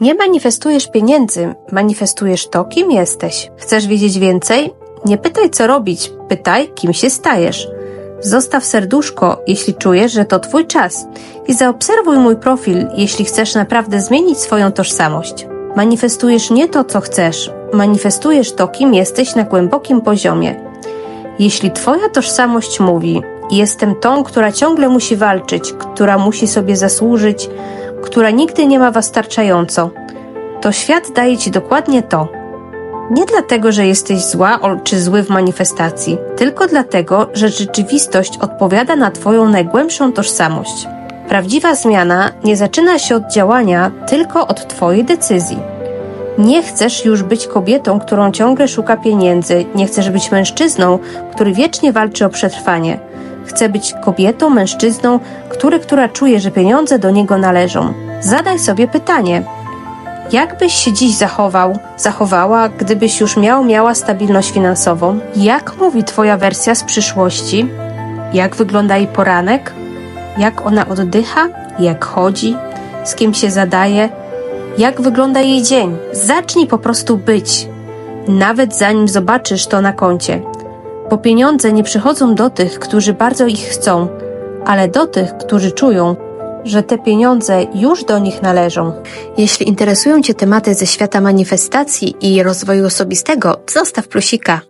Nie manifestujesz pieniędzy, manifestujesz to, kim jesteś. Chcesz wiedzieć więcej? Nie pytaj, co robić, pytaj, kim się stajesz. Zostaw serduszko, jeśli czujesz, że to Twój czas i zaobserwuj mój profil, jeśli chcesz naprawdę zmienić swoją tożsamość. Manifestujesz nie to, co chcesz, manifestujesz to, kim jesteś na głębokim poziomie. Jeśli Twoja tożsamość mówi: Jestem tą, która ciągle musi walczyć, która musi sobie zasłużyć, która nigdy nie ma wystarczająco, to świat daje Ci dokładnie to. Nie dlatego, że jesteś zła czy zły w manifestacji, tylko dlatego, że rzeczywistość odpowiada na Twoją najgłębszą tożsamość. Prawdziwa zmiana nie zaczyna się od działania, tylko od Twojej decyzji. Nie chcesz już być kobietą, którą ciągle szuka pieniędzy, nie chcesz być mężczyzną, który wiecznie walczy o przetrwanie. Chcę być kobietą, mężczyzną, który, która czuje, że pieniądze do niego należą. Zadaj sobie pytanie: jak byś się dziś zachował, zachowała, gdybyś już miał, miała stabilność finansową? Jak mówi Twoja wersja z przyszłości? Jak wygląda jej poranek? Jak ona oddycha? Jak chodzi? Z kim się zadaje? Jak wygląda jej dzień? Zacznij po prostu być, nawet zanim zobaczysz to na koncie. Bo pieniądze nie przychodzą do tych, którzy bardzo ich chcą, ale do tych, którzy czują, że te pieniądze już do nich należą. Jeśli interesują Cię tematy ze świata manifestacji i rozwoju osobistego, zostaw plusika.